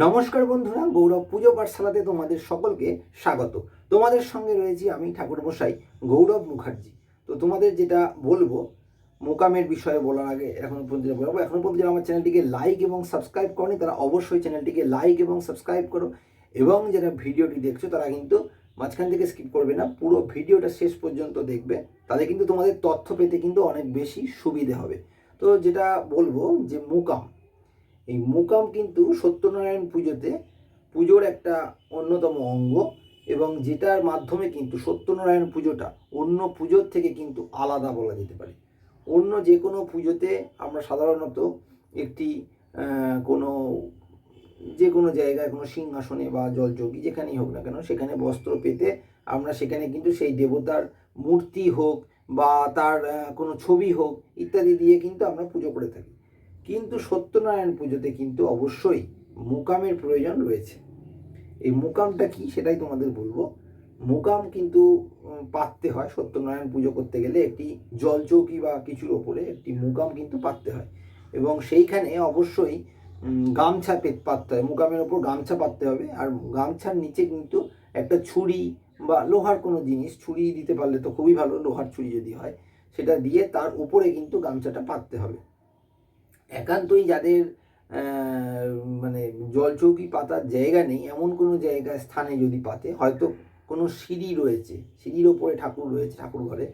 নমস্কার বন্ধুরা, গৌরব পুজো পাঠশালাতে তোমাদের সকলকে স্বাগত। তোমাদের সঙ্গে রয়েছি আমি ঠাকুরমশাই গৌরব মুখার্জি। তো তোমাদের যেটা বলব, মোকামের বিষয়ে বলার আগে এখন পর্যন্ত বলব, এখন পর্যন্ত আমার চ্যানেলটিকে লাইক এবং সাবস্ক্রাইব করনি, তারা অবশ্যই চ্যানেলটিকে লাইক এবং সাবস্ক্রাইব করো এবং যারা ভিডিওটি দেখছ, তারা কিন্তু মাঝখান থেকে স্কিপ করবে না, পুরো ভিডিওটা শেষ পর্যন্ত দেখবে। তাহলে কিন্তু তোমাদের তথ্য পেতে কিন্তু অনেক বেশি সুবিধে হবে। তো যেটা বলব যে মোকাম এই মুকাম কিন্তু সত্যনারায়ণ পুজোতে পুজোর একটা অন্যতম অঙ্গ এবং যেটার মাধ্যমে কিন্তু সত্যনারায়ণ পুজোটা অন্য পুজোর থেকে কিন্তু আলাদা বলা যেতে পারে। অন্য যে কোনো পুজোতে আমরা সাধারণত একটি কোনো যে কোনো জায়গায় কোনো সিংহাসনে বা জলযোগী যেখানেই হোক না কেন সেখানে বস্ত্র পেতে আমরা সেখানে কিন্তু সেই দেবতার মূর্তি হোক বা তার কোনো ছবি হোক ইত্যাদি দিয়ে কিন্তু আমরা পুজো করে থাকি। কিন্তু সত্যনারায়ণ পুজোতে কিন্তু অবশ্যই মুকামের প্রয়োজন রয়েছে। এই মুকামটা কি সেটাই তোমাদের বলব। মুকাম কিন্তু পাততে হয়। সত্যনারায়ণ পুজো করতে গেলে একটি জলচৌকি বা কিছুর ওপরে একটি মুকাম কিন্তু পাততে হয়। এবং সেইখানে অবশ্যই গামছা পেত, পাততে হয়। মুকামের ওপর গামছা পাততে হবে। আর গামছার নিচে কিন্তু একটা ছুরি বা লোহার কোনো জিনিস, ছুরি দিতে পারলে তো খুবই ভালো, লোহার ছুরি যদি হয়, সেটা দিয়ে তার উপরে কিন্তু গামছাটা পাততে হবে। একান্তই যাদের মানে জলচৌকি পাতার জায়গা নেই, এমন কোনো জায়গা, স্থানে যদি পাতে, হয়তো কোনো সিঁড়ি রয়েছে, সিঁড়ির ওপরে ঠাকুর রয়েছে, ঠাকুর ঘরে,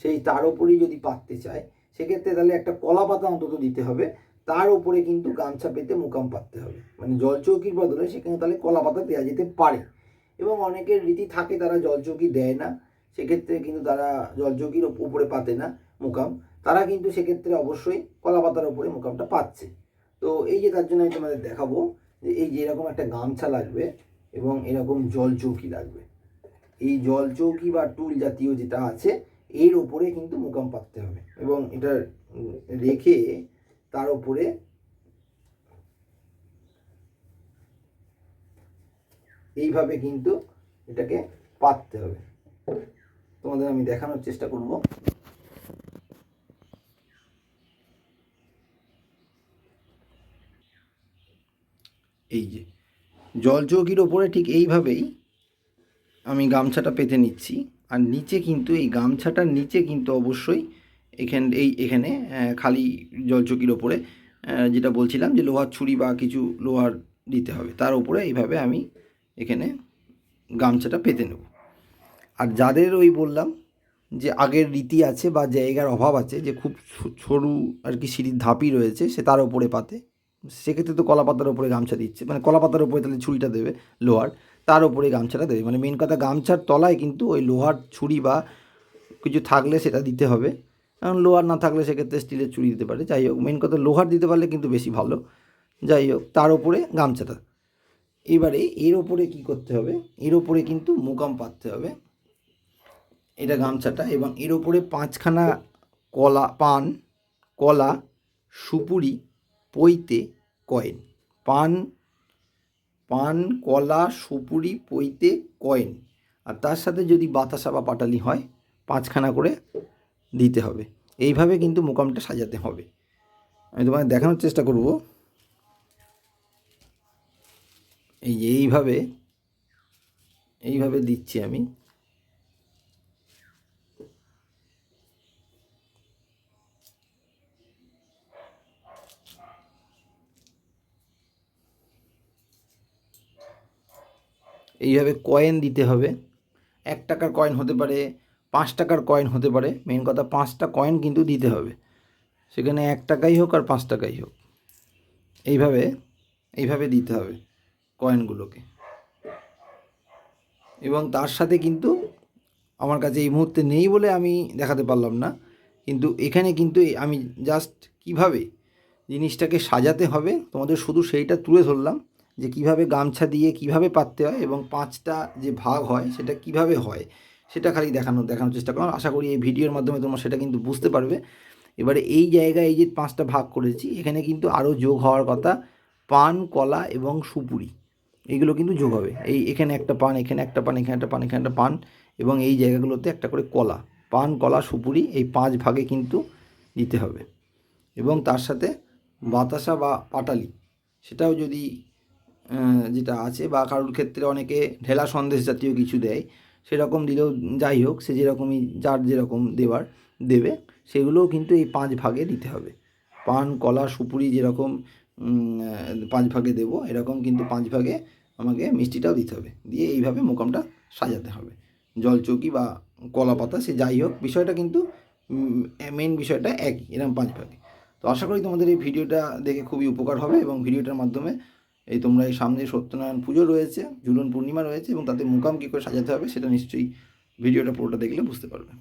সেই তার ওপরেই যদি পাততে চায়, সেক্ষেত্রে তাহলে একটা কলা পাতা অন্তত দিতে হবে, তার ওপরে কিন্তু গামছা পেতে মুকাম পাততে হবে। মানে জলচৌকির বদলে সেখানে তাহলে কলা পাতা দেওয়া যেতে পারে। এবং অনেকের রীতি থাকে তারা জলচৌকি দেয় না, সেক্ষেত্রে কিন্তু তারা জলচৌকির উপরে পাতে না, মুকাম। তারা কিন্তু সেক্ষেত্রে অবশ্যই কলা পাতার উপরে মোকামটা পাচ্ছে। তো এই যে তার জন্য আমি তোমাদের দেখাবো যে এই যে এরকম একটা গামছা লাগবে এবং এরকম জল চৌকি লাগবে। এই জল চৌকি বা টুল জাতীয় যেটা আছে, এর ওপরে কিন্তু মোকাম পাততে হবে এবং এটা রেখে তার উপরে এইভাবে কিন্তু এটাকে পাততে হবে। তোমাদের আমি দেখানোর চেষ্টা করব। এই যে জলচৌকির ওপরে ঠিক এইভাবেই আমি গামছাটা পেতে নিচ্ছি। আর নিচে কিন্তু, এই গামছাটার নিচে কিন্তু অবশ্যই এখান, এই এখানে খালি জলচৌকির ওপরে যেটা বলছিলাম যে লোহার ছুরি বা কিছু লোহার দিতে হবে, তার উপরে এইভাবে আমি এখানে গামছাটা পেতে নেব। আর যাদের ওই বললাম যে আগের রীতি আছে বা জায়গার অভাব আছে, যে খুব সরু আর কি সিঁড়ির ধাপই রয়েছে, সে তার ওপরে পাতে। সেক্ষেত্রে তো কলা পাতার ওপরে গামছা দিচ্ছে। মানে কলা পাতার ওপরে তাহলে ছুরিটা দেবে, লোহার। তার ওপরে গামছাটা দেবে। মানে মেন কথা গামছার তলায় কিন্তু ওই লোহার ছুরি বা কিছু থাকলে সেটা দিতে হবে। কারণ লোহার না থাকলে সেক্ষেত্রে স্টিলের ছুরি দিতে পারে। যাই হোক মেন কথা লোহার দিতে পারলে কিন্তু বেশি ভালো। যাই হোক, তার ওপরে গামছাটা। এবারে এর ওপরে কি করতে হবে? এর ওপরে কিন্তু মোকাম পাততে হবে। এটা গামছাটা এবং এর ওপরে পাঁচখানা কলা, পান, কলা, সুপুরি পৈতে কয়েন। পান পান, কলা, সুপুরি পৈতে কয়েন। আর তার সাথে যদি বাতাসা বা পাটালি হয়, পাঁচখানা করে দিতে হবে। এইভাবে কিন্তু মোকামটা সাজাতে হবে। আমি তোমাকে দেখানোর চেষ্টা করব। এই যে এইভাবে এইভাবে দিচ্ছি আমি। এইভাবে কয়েন দিতে হবে। এক টাকার কয়েন হতে পারে, পাঁচ টাকার কয়েন হতে পারে। মেন কথা পাঁচটা কয়েন কিন্তু দিতে হবে। সেখানে এক টাকাই হোক আর পাঁচ টাকাই হোক। এইভাবে এইভাবে দিতে হবে কয়েনগুলোকে এবং তার সাথে কিন্তু আমার কাছে এই মুহূর্তে নেই বলে আমি দেখাতে পারলাম না। কিন্তু এখানে কিন্তু আমি জাস্ট কীভাবে জিনিসটাকে সাজাতে হবে, তোমাদের শুধু সেইটা তুলে ধরলাম। যে কীভাবে গামছা দিয়ে কীভাবে পাততে হয় এবং পাঁচটা যে ভাগ হয় সেটা কীভাবে হয়, সেটা খালি দেখানো দেখানোর চেষ্টা করো। আশা করি এই ভিডিওর মাধ্যমে তোমরা সেটা কিন্তু বুঝতে পারবে। এবারে এই জায়গায় এই যে পাঁচটা ভাগ করেছি, এখানে কিন্তু আরও যোগ হওয়ার কথা। পান, কলা এবং সুপুরি এইগুলো কিন্তু যোগ হবে। এই এখানে একটা পান, এখানে একটা পান, এখানে একটা পান, এখানে একটা পান এবং এই জায়গাগুলোতে একটা করে কলা। পান, কলা, সুপুরি এই পাঁচ ভাগে কিন্তু দিতে হবে। এবং তার সাথে বাতাসা বা পাটালি, সেটাও যদি যেটা আছে বা কারোর ক্ষেত্রে অনেকে ঢেলা সন্দেশ জাতীয় কিছু দেয়, সেরকম দিলেও যাই হোক, সে যেরকমই, যার যেরকম দেওয়ার দেবে, সেগুলোও কিন্তু এই পাঁচ ভাগে দিতে হবে। পান, কলা, সুপুরি যেরকম পাঁচ ভাগে দেবো, এরকম কিন্তু পাঁচ ভাগে আমাকে মিষ্টিটাও দিতে হবে। দিয়ে এইভাবে মোকামটা সাজাতে হবে। জলচৌকি বা কলা পাতা, সে যাই হোক, বিষয়টা কিন্তু মেন বিষয়টা একই এরকম পাঁচ ভাগে। তো আশা করি তোমাদের এই ভিডিওটা দেখে খুবই উপকার হবে এবং ভিডিওটার মাধ্যমে এই তোমরা এই সামনে সত্যনারায়ণ পুজো রয়েছে, ঝুলন পূর্ণিমা রয়েছে এবং তাতে মুকাম কী করে সাজাতে হবে সেটা নিশ্চয়ই ভিডিওটা পুরোটা দেখলে বুঝতে পারবে।